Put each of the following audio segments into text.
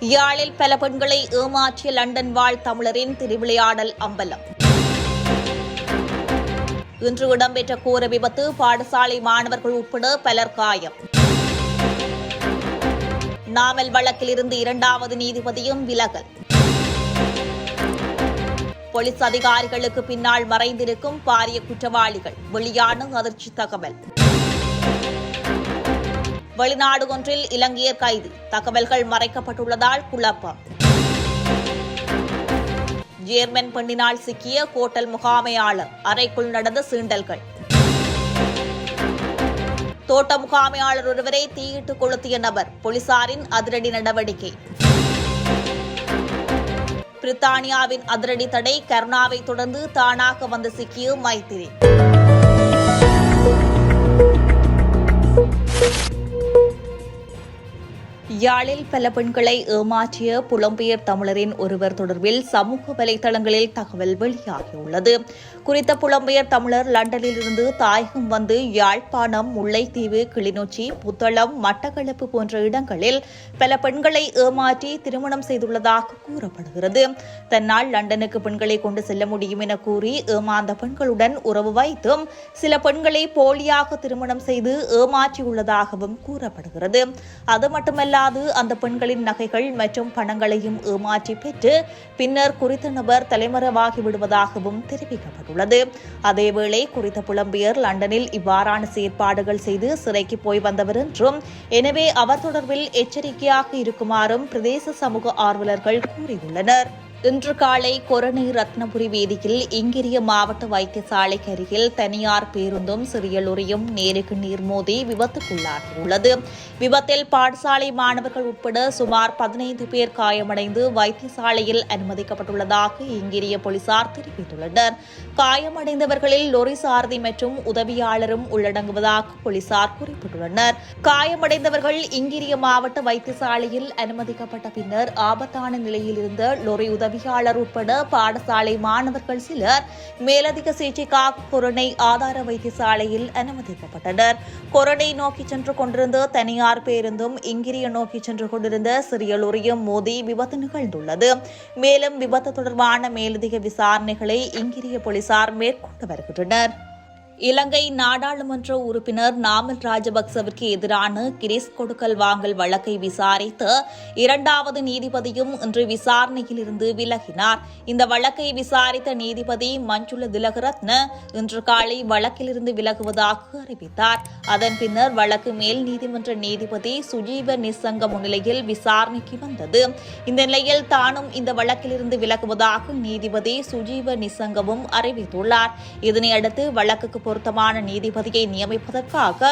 யாழில் பல பெண்களை ஏமாற்றிய லண்டன் வாழ் தமிழரின் திருவிளையாடல் அம்பலம். இன்று இடம்பெற்ற கோர விபத்து பாடசாலை மாணவர்கள் உட்பட பலர் காயம். நாமல் வழக்கிலிருந்து இரண்டாவது நீதிபதியும் விலகல். போலீஸ் அதிகாரிகளுக்கு பின்னால் மறைந்திருக்கும் பாரிய குற்றவாளிகள். வெளியான அதிர்ச்சி தகவல். வெளிநாடு ஒன்றில் இலங்கையர் கைது. தகவல்கள் மறைக்கப்பட்டுள்ளதால் குழப்பம். ஜேர்மன் பெண்ணினால் சிக்கிய கோட்டல் முகாமையாளர் அறைக்குள் நடந்த சீண்டல்கள். தோட்ட முகாமையாளர் ஒருவரை தீயிட்டு கொளுத்திய நபர். போலீசாரின் அதிரடி நடவடிக்கை. பிரித்தானியாவின் அதிரடி தடை கருணாவை தொடர்ந்து தானாக வந்து சிக்கிய மைத்திரி. யாழில் பல பெண்களை ஏமாற்றிய புலம்பெயர் தமிழரின் ஒருவர் தொடர்பில் சமூக வலைதளங்களில் தகவல் வெளியாகியுள்ளது. குறித்த புலம்பெயர் தமிழர் லண்டனில் இருந்து தாயகம் வந்து யாழ்ப்பாணம் முல்லைத்தீவு கிளிநொச்சி புத்தளம் மட்டக்களப்பு போன்ற இடங்களில் பல பெண்களை ஏமாற்றி திருமணம் செய்துள்ளதாக கூறப்படுகிறது. தன்னால் லண்டனுக்கு பெண்களை கொண்டு செல்ல முடியும் என கூறி ஏமாந்த பெண்களுடன் உறவு வைத்தும் சில பெண்களை போலியாக திருமணம் செய்து ஏமாற்றியுள்ளதாகவும் கூறப்படுகிறது. அது மட்டுமல்லாது அந்த பெண்களின் நகைகள் மற்றும் பணங்களையும் ஏமாற்றி பெற்று பின்னர் குறித்த நபர் தலைமறைவாகி விடுவதாகவும் தெரிவிக்கப்பட்டுள்ளது. அதேவேளை குறித்த புலம்பெயர் லண்டனில் இவ்வாறான செயற்பாடுகள் செய்து சிறைக்கு போய் வந்தவர் என்றும் எனவே அவர் தொடர்பில் எச்சரிக்கையாக இருக்குமாறும் பிரதேச சமூக ஆர்வலர்கள் கூறியுள்ளனர். இன்று காலை கொரணை ரத்னபுரி வீதியில் இங்கிரிய மாவட்ட வைத்தியசாலைக்கு அருகில் தனியார் பேருந்தும் சிறிய லொரியும் நேருக்கு நீர் மோதி விபத்துக்குள்ளாகியுள்ளது. விபத்தில் பாடசாலை மாணவர்கள் உட்பட சுமார் பதினைந்து பேர் காயமடைந்து வைத்தியசாலையில் அனுமதிக்கப்பட்டுள்ளதாக இங்கிரிய போலீசார் தெரிவித்துள்ளனர். காயமடைந்தவர்களில் லொரி சாரதி மற்றும் உதவியாளரும் உள்ளடங்குவதாக போலீசார் குறிப்பிட்டுள்ளனர். காயமடைந்தவர்கள் இங்கிரிய மாவட்ட வைத்தியசாலையில் அனுமதிக்கப்பட்ட பின்னர் ஆபத்தான நிலையில் இருந்த லொரி உதவியாளர் உட்பட பாடசாலை மாணவர்கள் சிலர் மேலதிக சிகிச்சைக்காக கொரோனை ஆதார வைத்தியசாலையில் அனுமதிக்கப்பட்டனர். கொரோனை நோக்கி சென்று கொண்டிருந்த தனியார் பேருந்தும் இங்கிரிய நோக்கி சென்று கொண்டிருந்த சிறிய லொரியும் மோதி விபத்து நிகழ்ந்துள்ளது. மேலும் விபத்து தொடர்பான மேலதிக விசாரணைகளை இங்கிரிய போலீசார் மேற்கொண்டு வருகின்றனர். இலங்கை நாடாளுமன்ற உறுப்பினர் நாமல் ராஜபக்சவிற்கு எதிரான கிரிஸ் கொடுக்கல் வாங்கல் வழக்கை விசாரித்த இரண்டாவது நீதிபதியும் இன்று விசாரணையில் இருந்து விலகினார். இந்த வழக்கை விசாரித்த நீதிபதி மஞ்சுள திலகரத்ன இன்று காலை வழக்கிலிருந்து விலகுவதாக அறிவித்தார். அதன் பின்னர் வழக்கு மேல் நீதிமன்ற நீதிபதி சுஜீவ நிசங்க முன்னிலையில் விசாரணைக்கு வந்தது. இந்த நிலையில் தானும் இந்த வழக்கிலிருந்து விலகுவதாக நீதிபதி சுஜீவ நிசங்கவும் அறிவித்துள்ளார். இதனையடுத்து வழக்குக்கு பொருத்தமான நீதிபதியை நியமிப்பதற்காக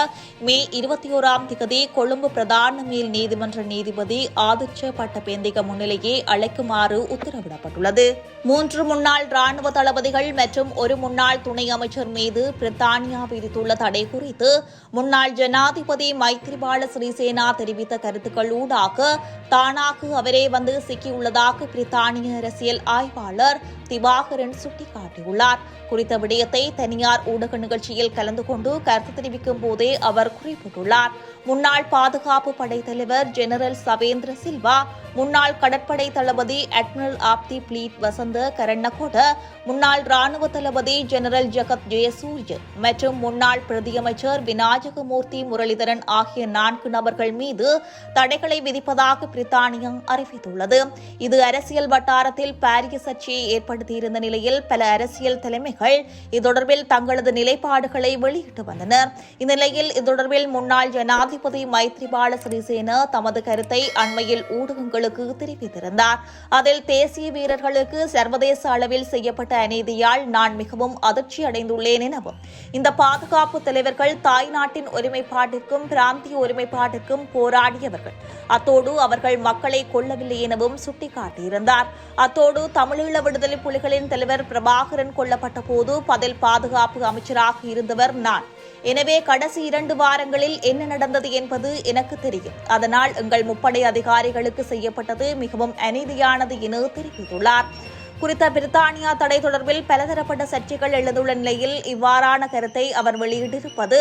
மே இருபத்தி ஓராம் திகதி கொழும்பு பிரதான மேல் நீதிமன்ற நீதிபதி ஆதிச்ச பட்டபேந்திக முன்னிலையே அழைக்குமாறு உத்தரவிடப்பட்டுள்ளது. மூன்று முன்னாள் ராணுவ தளபதிகள் மற்றும் ஒரு முன்னாள் துணை அமைச்சர் மீது பிரித்தானியா விதித்துள்ள தடை குறித்து முன்னாள் ஜனாதிபதி மைத்ரிபால சிறிசேனா தெரிவித்த கருத்துக்கள் ஊடாக தானாக அவரே வந்து சிக்கியுள்ளதாக பிரித்தானிய அரசியல் ஆய்வாளர் திவாகரன் சுட்டிக்காட்டியுள்ளார். குறித்த விடயத்தை தனியார் ஊடக நிகழ்ச்சியில் கலந்து கொண்டு கருத்து தெரிவிக்கும் போதே அவர் குறிப்பிட்டுள்ளார். முன்னாள் பாதுகாப்பு படை தலைவர் ஜெனரல் சவேந்திர சில்வா முன்னாள் கடற்படை தளபதி அட்மிரல் ஆப்தி பிளீட் வசந்த கரண்ணகோட முன்னாள் ராணுவ தளபதி ஜெனரல் ஜெகத் ஜெயசூரிய மற்றும் முன்னாள் பிரதியமைச்சர் விநாயகமூர்த்தி முரளிதரன் ஆகிய நான்கு நபர்கள் மீது தடைகளை விதிப்பதாக பிரித்தானியா அறிவித்துள்ளது. இது அரசியல் வட்டாரத்தில் பாரிய சர்ச்சையை ஏற்படுத்தியிருந்த நிலையில் பல அரசியல் தலைமைகள் இது தொடர்பில் தங்களது நிலைப்பாடுகளை வெளியிட்டு வந்தனர். இந்த நிலையில் இது தொடர்பில் முன்னாள் ஜனாதிபதி மைத்ரிபால சிறிசேன தமது கருத்தை அண்மையில் ஊடகங்களுக்கு தெரிவித்திருந்தார். அதில் தேசிய வீரர்களுக்கு சர்வதேச அளவில் செய்யப்பட்ட அநீதியால் நான் மிகவும் அதிர்ச்சி அடைந்துள்ளேன் எனவும் இந்த பாதுகாப்பு தலைவர்கள் தாய் நாட்டின் ஒருமைப்பாட்டிற்கும் பிராந்திய ஒருமைப்பாட்டிற்கும் போராடியவர்கள். அத்தோடு அவர்கள் மக்களை கொல்லவில்லை எனவும் சுட்டிக்காட்டியிருந்தார். அத்தோடு தமிழீழ விடுதலை புலிகளின் தலைவர் பிரபாகரன் கொல்லப்பட்ட போது பதில் பாதுகாப்பு அமைச்சராக இருந்தவர் நான். எனவே கடைசி இரண்டு வாரங்களில் என்ன நடந்தது என்பது எனக்கு தெரியும். அதனால் எங்கள் முப்படை அதிகாரிகளுக்கு செய்யப்பட்டது மிகவும் அநீதியானது என தெரிவித்துள்ளார். குறித்த பிரித்தானியா தடை தொடர்பில் பலதரப்பட்ட சர்ச்சைகள் எழுந்துள்ள நிலையில் இவ்வாறான கருத்தை அவர் வெளியிட்டிருப்பது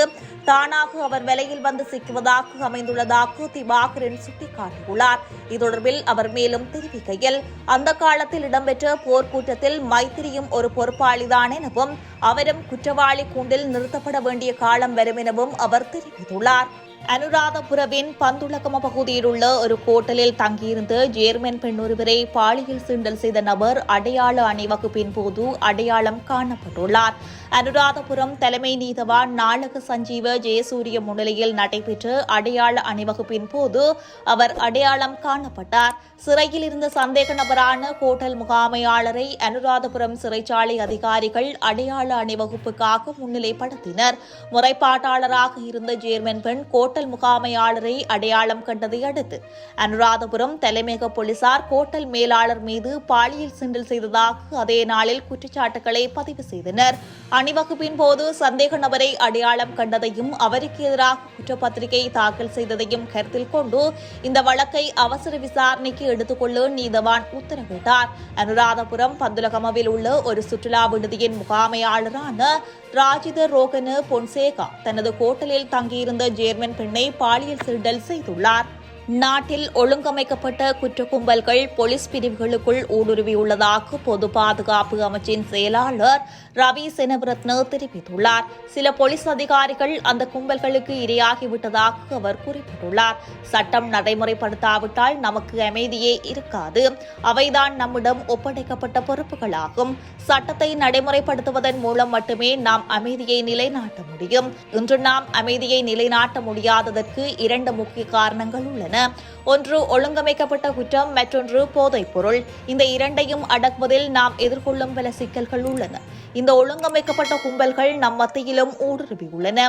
தானாக அவர் விலையில் வந்து சிக்குவதாக அமைந்துள்ளதாக திவாகரன் சுட்டிக்காட்டியுள்ளார். இது தொடர்பில் அவர் மேலும் தெரிவிக்கையில் அந்த காலத்தில் இடம்பெற்ற போர்க்கூட்டத்தில் மைத்திரியும் ஒரு பொறுப்பாளிதான் எனவும் அவரும் குற்றவாளி கூண்டில் நிறுத்தப்பட வேண்டிய காலம் வரும் எனவும் அவர் தெரிவித்துள்ளார். அனுராதபுரவின் பந்துலகம பகுதியில் உள்ள ஒரு கோட்டலில் தங்கியிருந்த ஜேர்மன் பெண் ஒருவரை பாலியல் சீண்டல் செய்த நபர் அடையாள அணிவகுப்பின் போது அடையாளம் காணப்பட்டுள்ளார். அனுராதபுரம் தலைமை நீதவான் நாளக சஞ்சீவ ஜெயசூரிய முன்னிலையில் நடைபெற்ற அடையாள அணிவகுப்பின் போது அவர் அடையாளம் காணப்பட்டார். சிறையில் இருந்த சந்தேக நபரான கோட்டல் முகாமையாளரை அனுராதபுரம் சிறைச்சாலை அதிகாரிகள் அடையாள அணிவகுப்புக்காக முன்னிலைப்படுத்தினர். முறைப்பாட்டாளராக இருந்த ஜேர்மன் பெண் கோட்டல் முகாமையாளரை அடையாளம் கண்டதை அடுத்து அனுராதபுரம் தலைமையக போலீசார் கோட்டல் மேலாளர் மீது பாலியல் சிண்டல் செய்ததாக அதே நாளில் குற்றச்சாட்டுகளை பதிவு செய்தனர். அணிவகுப்பின் போது சந்தேக நபரை அடையாளம் கண்டதையும் அவருக்கு எதிராக குற்றப்பத்திரிகை தாக்கல் செய்ததையும் கருத்தில் கொண்டு இந்த வழக்கை அவசர விசாரணைக்கு எடுத்துக்கொள்ள நீதவான் உத்தரவிட்டார். அனுராதபுரம் பந்துலகமவில் உள்ள ஒரு சுற்றுலா விடுதியின் முகாமையாளரான ராஜித ரோகனு பொன்சேகா தனது கோட்டலில் தங்கியிருந்த ஜேர்மன் பெண்ணை பாலியல் சீண்டல் செய்துள்ளார். நாட்டில் ஒழுங்கமைக்கப்பட்ட குற்ற கும்பல்கள் போலீஸ் பிரிவுகளுக்குள் ஊடுருவியுள்ளதாக பொது பாதுகாப்பு அமைச்சின் செயலாளர் ரவி செனவரத்ன தெரிவித்துள்ளார். சில போலீஸ் அதிகாரிகள் அந்த கும்பல்களுக்கு இரையாகிவிட்டதாக அவர் குறிப்பிட்டுள்ளார். சட்டம் நடைமுறைப்படுத்தாவிட்டால் நமக்கு அமைதியே இருக்காது. அவைதான் நம்மிடம் ஒப்படைக்கப்பட்ட பொறுப்புகளாகும். சட்டத்தை நடைமுறைப்படுத்துவதன் மூலம் மட்டுமே நாம் அமைதியை நிலைநாட்ட முடியும். இன்று நாம் அமைதியை நிலைநாட்ட முடியாததற்கு இரண்டு முக்கிய காரணங்கள் உள்ளன. ஒன்று ஒழுங்கமைக்கப்பட்ட குற்றம் மற்றொன்று போதைப் பொருள். இந்த இரண்டையும் அடக்குவதில் நாம் எதிர்கொள்ளும் பல சிக்கல்கள் உள்ளன. இந்த ஒழுங்கமைக்கப்பட்ட கும்பல்கள் நம் மத்தியிலும் ஊடுருவியுள்ளன.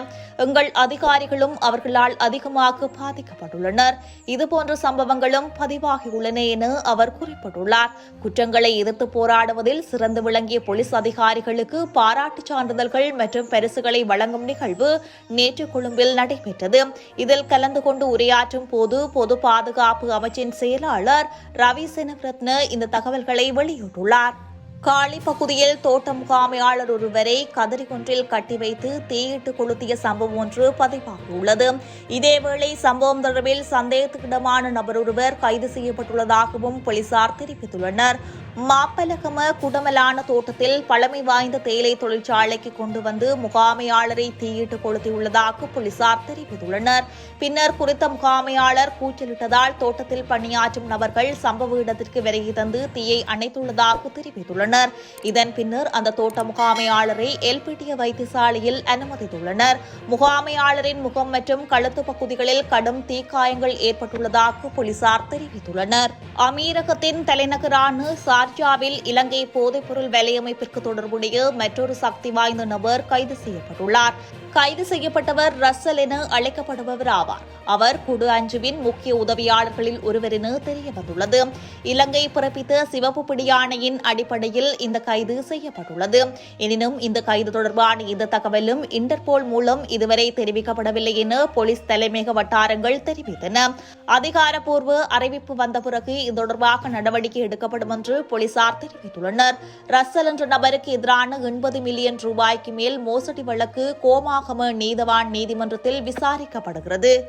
எங்கள் அதிகாரிகளும் அவர்களால் அதிகமாக பாதிக்கப்பட்டுள்ளனர். இதுபோன்ற சம்பவங்களும் பதிவாகியுள்ளன என அவர் குறிப்பிட்டுள்ளார். குற்றங்களை எதிர்த்து போராடுவதில் சிறந்து விளங்கிய போலீஸ் அதிகாரிகளுக்கு பாராட்டு சான்றிதழ்கள் மற்றும் பரிசுகளை வழங்கும் நிகழ்வு நேற்று கொழும்பில் நடைபெற்றது. இதில் கலந்து கொண்டு உரையாற்றும் போது பொது பாதுகாப்பு அமைச்சின் செயலாளர் ரவி செனரத்ன இந்த தகவல்களை வெளியிட்டுள்ளார். காலி பகுதியில் தோட்டம் காமையாளர் ஒருவரை கதறிகொன்றில் கட்டி வைத்து தீயிட்டு கொளுத்திய சம்பவம் ஒன்று பதிவாகியுள்ளது. இதேவேளை சம்பவம் தொடர்பில் சந்தேகத்துக்கிடமான நபர் ஒருவர் கைது செய்யப்பட்டுள்ளதாகவும் போலீசார் தெரிவித்துள்ளனர். மாப்பலகம குடமலான தோட்டத்தில் பழமை வாய்ந்த தேயிலை தொழிற்சாலைக்கு கொண்டு வந்து முகாமையாளரை தீயிட்டு கொளுத்தியுள்ளதாக போலீசார் தெரிவித்துள்ளனர். பின்னர் குறித்த முகாமையாளர் கூச்சலிட்டதால் தோட்டத்தில் பணியாற்றும் நபர்கள் சம்பவ இடத்திற்கு விரைகி தந்து தீயை அணைத்துள்ளதாக தெரிவித்துள்ளனர். இதன் பின்னர் அந்த தோட்ட முகாமையாளரை எல்பிடிய வைத்தியசாலையில் அனுமதித்துள்ளனர். முகாமையாளரின் முகம் மற்றும் கழுத்து பகுதிகளில் கடும் தீக்காயங்கள் ஏற்பட்டுள்ளதாக போலீசார் தெரிவித்துள்ளனர். அமீரகத்தின் தலைநகரான சார்ஜாவில் இலங்கை போதைப்பொருள் வேலையமைப்பிற்கு தொடர்புடைய மற்றொரு சக்தி வாய்ந்த நபர் கைது செய்யப்பட்டுள்ளார். கைது செய்யப்பட்டவர் ரசல் என அழைக்கப்படுபவர் ஆவார். அவர் குடு அஞ்சுவின் முக்கிய உதவியாளர்களில் ஒருவர் என தெரிய வந்துள்ளது இலங்கை பிறப்பித்த சிவப்பு பிடியாணையின் அடிப்படையில் இந்த கைது செய்யப்பட்டுள்ளது. எனினும் இந்த கைது தொடர்பான இந்த தகவலும் இன்டர்போல் மூலம் இதுவரை தெரிவிக்கப்படவில்லை என போலீஸ் தலைமையக வட்டாரங்கள் தெரிவித்தன. அதிகாரப்பூர்வ அறிவிப்பு வந்த பிறகு இது தொடர்பாக நடவடிக்கை எடுக்கப்படும் என்று போலீசார் தெரிவித்துள்ளனர். ரசல் என்ற நபருக்கு எதிரான எண்பது மில்லியன் ரூபாய்க்கு மேல் மோசடி வழக்கு கோமாகம நீதவான் நீதிமன்றத்தில் விசாரிக்கப்படுகிறது.